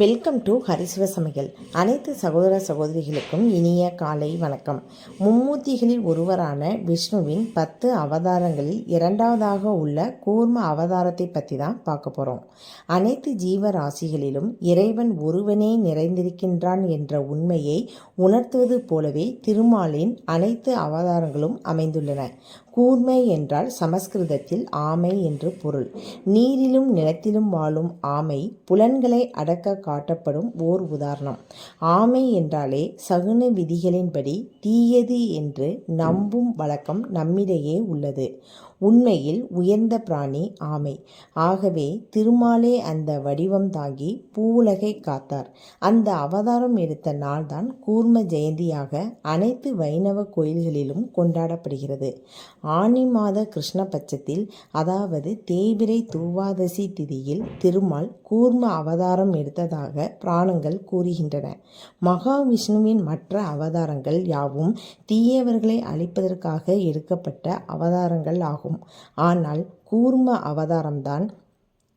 Welcome to ஹரிசிவ சமையல் அனைத்து சகோதர சகோதரிகளுக்கும் இனிய காலை வணக்கம். மும்மூர்த்திகளில் ஒருவரான விஷ்ணுவின் பத்து அவதாரங்களில் இரண்டாவதாக உள்ள கூர்ம அவதாரத்தை பற்றி தான் பார்க்க போகிறோம் அனைத்து ஜீவராசிகளிலும் இறைவன் ஒருவனே நிறைந்திருக்கின்றான் என்ற உண்மையை உணர்த்துவது போலவே திருமாலின் அனைத்து அவதாரங்களும் அமைந்துள்ளன. கூர்மை என்றால் சமஸ்கிருதத்தில் ஆமை என்று பொருள். நீரிலும் நிலத்திலும் வாழும் ஆமை புலன்களை அடக்க காட்டப்படும் ஓர் உதாரணம். ஆமை என்றாலே சகுன விதிகளின்படி தீயது என்று நம்பும் வழக்கம் நம்மிடையே உள்ளது. உண்மையில் உயர்ந்த பிராணி ஆமை. ஆகவே திருமாலே அந்த வடிவம் தாங்கி பூவுலகை காத்தார். அந்த அவதாரம் எடுத்த நாள்தான் கூர்ம ஜெயந்தியாக அனைத்து வைணவ கோயில்களிலும் கொண்டாடப்படுகிறது. ஆனி மாத கிருஷ்ணபட்சத்தில் அதாவது தேய்பிரை தூவாதசி திதியில் திருமால் கூர்ம அவதாரம் எடுத்ததாக புராணங்கள் கூறுகின்றன. மகாவிஷ்ணுவின் மற்ற அவதாரங்கள் யாவும் தீயவர்களை அழிப்பதற்காக எடுக்கப்பட்ட அவதாரங்கள் ஆகும். ஆனால் கூர்ம அவதாரம்தான்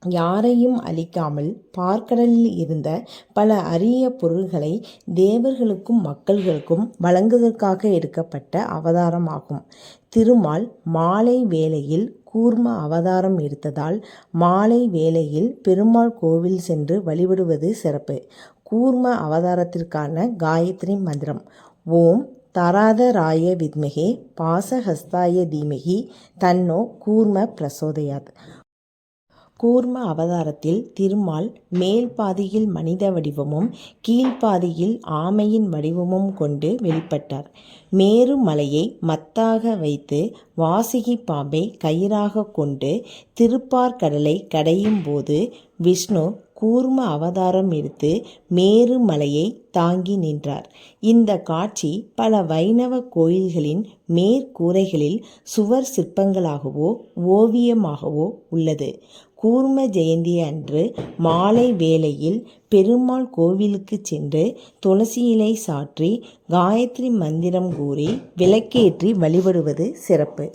யாரையும் அழிக்காமல் பார்க்கடலில் இருந்த பல அரிய பொருள்களை தேவர்களுக்கும் மக்கள்களுக்கும் வழங்குவதற்காக எடுக்கப்பட்ட அவதாரமாகும். திருமால் மாலை வேளையில் கூர்ம அவதாரம் எடுத்ததால் மாலை வேளையில் பெருமாள் கோவில் சென்று வழிபடுவது சிறப்பு. கூர்ம அவதாரத்திற்கான காயத்ரி மந்திரம். ஓம் தராதராய வித்மகே பாசஹஸ்தாய தீமகி தன்னோ கூர்ம பிரசோதயாத். கூர்ம அவதாரத்தில் திருமால் மேல் பாதியில் மனித வடிவமும் கீழ்ப்பாதியில் ஆமையின் வடிவமும் கொண்டு வெளிப்பட்டார். மேரு மலையை மத்தாக வைத்து வாசிகி பாம்பை கயிறாக கொண்டு திருப்பார்கடலை கடையும் போது விஷ்ணு கூர்ம அவதாரம் எடுத்து மேரு மலையை தாங்கி நின்றார். இந்த காட்சி பல வைணவ கோயில்களின் மேற்கூரைகளில் சுவர் சிற்பங்களாகவோ ஓவியமாகவோ உள்ளது. கூர்ம ஜெயந்தி அன்று மாலை வேளையில் பெருமாள் கோவிலுக்கு சென்று துளசி இலை சாற்றி காயத்ரி மந்திரம் கூறி விளக்கேற்றி வழிபடுவது சிறப்பு.